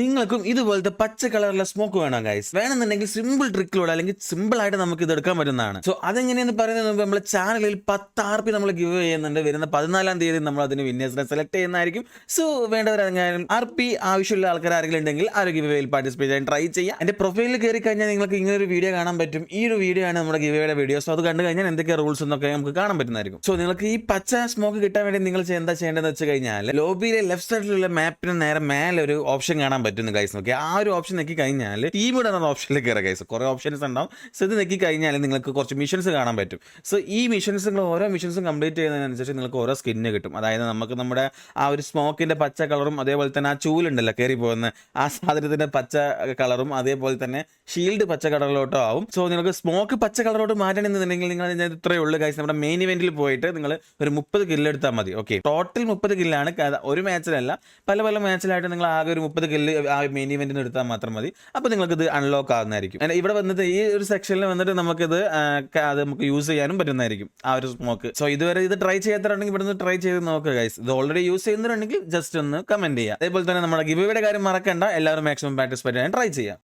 നിങ്ങൾക്കും ഇതുപോലത്തെ പച്ച കളറിലെ സ്മോക്ക് വേണം ഗൈസ് വേണമെന്നുണ്ടെങ്കിൽ സിമ്പിൾ ട്രിക്കിലൂടെ അല്ലെങ്കിൽ സിമ്പിൾ ആയിട്ട് നമുക്ക് ഇത് എടുക്കാൻ പറ്റുന്നതാണ്. സോ അതെങ്ങനെയെന്ന് പറയുന്നത് മുമ്പ് നമ്മുടെ ചാനലിൽ പത്ത് ആർ പി നമ്മൾ ഗിവ് ചെയ്യുന്നുണ്ട്. വരുന്ന പതിനാലാം തീയതി നമ്മൾ അതിന് വിന്യാസിനെ സെലക്ട് ചെയ്യുന്നതായിരിക്കും. സോ വേണ്ടവരെങ്ങാനും ആർ പി ആവശ്യമുള്ള ആൾക്കാർ ആരെങ്കിലും ഉണ്ടെങ്കിൽ ആ ഒരു ഗിവേയിൽ പാർട്ടിസിപ്പേറ്റ് ചെയ്യാൻ ട്രൈ ചെയ്യാം എന്റെ പ്രൊഫൈലിൽ കയറി കഴിഞ്ഞാൽ നിങ്ങൾക്ക് ഇങ്ങനെ ഒരു വീഡിയോ കാണാൻ പറ്റും. ഈ ഒരു വീഡിയോ ആണ് നമ്മുടെ ഗിവേയുടെ വീഡിയോ സോ അത് കണ്ടു കഴിഞ്ഞാൽ എന്തൊക്കെ റൂൾസ് എന്നൊക്കെ നമുക്ക് കാണാൻ പറ്റുന്നതായിരിക്കും. സോ നിങ്ങൾക്ക് ഈ പച്ച സ്മോക്ക് കിട്ടാൻ വേണ്ടി നിങ്ങൾ എന്താ ചെയ്യേണ്ടതെന്ന് വെച്ച് കഴിഞ്ഞാൽ ലോബിയിലെ ലെഫ്റ്റ് സൈഡിലുള്ള മാപ്പിന് നേരെ മേലെ ഒരു ഓപ്ഷൻ കാണാൻ പറ്റുന്നു ഗൈസ് നോക്കി ആ ഒരു ഓപ്ഷൻ നെക്കി കഴിഞ്ഞാൽ ടീം ഇടുന്ന ഓപ്ഷനിൽ കയറുക ഗൈസ് കുറേ ഓപ്ഷൻസ് ഉണ്ടാവും. സോ ഇത് നെക്കി കഴിഞ്ഞാൽ നിങ്ങൾക്ക് കുറച്ച് മിഷൻസ് കാണാൻ പറ്റും. സോ ഈ മിഷൻസ് നിങ്ങൾ ഓരോ മിഷൻസും കംപ്ലീറ്റ് ചെയ്യുന്നതിനനുസരിച്ച് നിങ്ങൾക്ക് ഓരോ സ്കിന്ന് കിട്ടും. അതായത് നമുക്ക് നമ്മുടെ ആ ഒരു സ്മോക്കിന്റെ പച്ച കളറും അതേപോലെ തന്നെ ആ ചൂലുണ്ടല്ലോ കയറി പോകുന്ന ആ സാധനത്തിന്റെ പച്ച കളറും അതേപോലെ തന്നെ ഷീൽഡ് പച്ച കളറിലോട്ടോ ആവും. സോ നിങ്ങൾക്ക് സ്മോക്ക് പച്ച കളറോട്ട് മാറ്റണമെന്നുണ്ടെങ്കിൽ നിങ്ങൾ ഇത്രയേ ഉള്ളൂ ഗൈസ് നമ്മുടെ മെയിൻ ഇവന്റിൽ പോയിട്ട് നിങ്ങൾ ഒരു മുപ്പത് കില്ല് എടുത്താൽ മതി. ഓക്കെ ടോട്ടൽ മുപ്പത് കില്ലാണ് ഒരു മാച്ചിലല്ല പല പല മാച്ചിലായിട്ട് നിങ്ങൾ ആകെ ഒരു മുപ്പത് കില്ല് ആ മെയിൻ ഇവന്റിന് എടുത്താൽ മാത്രം മതി. അപ്പോൾ നിങ്ങൾക്ക് ഇത് അൺലോക്ക് ആകുന്നതായിരിക്കും ഇവിടെ വന്നിട്ട് ഈ ഒരു സെക്ഷനിൽ വന്നിട്ട് നമുക്കിത് അത് നമുക്ക് യൂസ് ചെയ്യാനും പറ്റുന്നതായിരിക്കും. ആ ഒരു സ്മോക്ക് സോ ഇതുവരെ ഇത് ട്രൈ ചെയ്യാത്തവരുണ്ടെങ്കിൽ നിന്ന് ട്രൈ ചെയ്ത് നോക്കുക ഗൈസ് ഇത് ഓൾറെഡി യൂസ് ചെയ്യുന്നവരുണ്ടെങ്കിൽ ജസ്റ്റ് ഒന്ന് കമന്റ് ചെയ്യുക. അതേപോലെ തന്നെ നമ്മുടെ ഗിവിയുടെ കാര്യം മറക്കണ്ട. എല്ലാവരും മാക്സിമം പാർട്ടിസിപ്പേറ്റ് ചെയ്യാൻ ട്രൈ ചെയ്യാം.